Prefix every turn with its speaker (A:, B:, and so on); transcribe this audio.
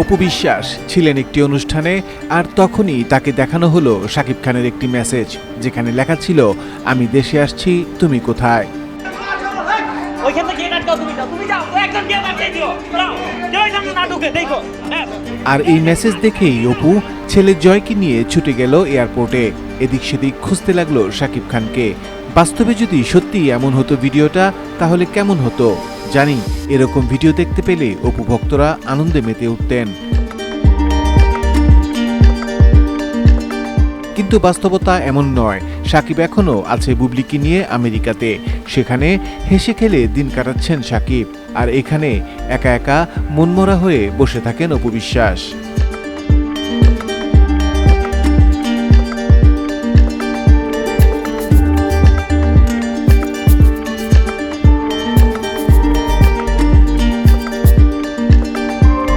A: অপু বিশ্বাস ছিলেন একটি অনুষ্ঠানে আর তখনই তাকে দেখানো হলো শাকিব খানের একটি মেসেজ যেখানে লেখা ছিল আমি দেশে আসছি তুমি কোথায়?
B: হ্যাঁ।
A: আর এই মেসেজ দেখেই অপু ছেলে জয়কে নিয়ে ছুটে গেল এয়ারপোর্টে এদিক সেদিক খুঁজতে লাগল শাকিব খানকে। বাস্তবে যদি সত্যি এমন হতো ভিডিওটা তাহলে কেমন হতো? জানি। এরকম ভিডিও দেখতে পেলে অপু ভক্তরা আনন্দে মেতে উঠতেন। কিন্তু বাস্তবতা এমন নয়। সাকিব এখনও আছে বুবলিকে নিয়ে আমেরিকাতে। সেখানে হেসে খেলে দিন কাটাচ্ছেন সাকিব। আর এখানে একা একা মনমরা হয়ে বসে থাকেন অপু বিশ্বাস।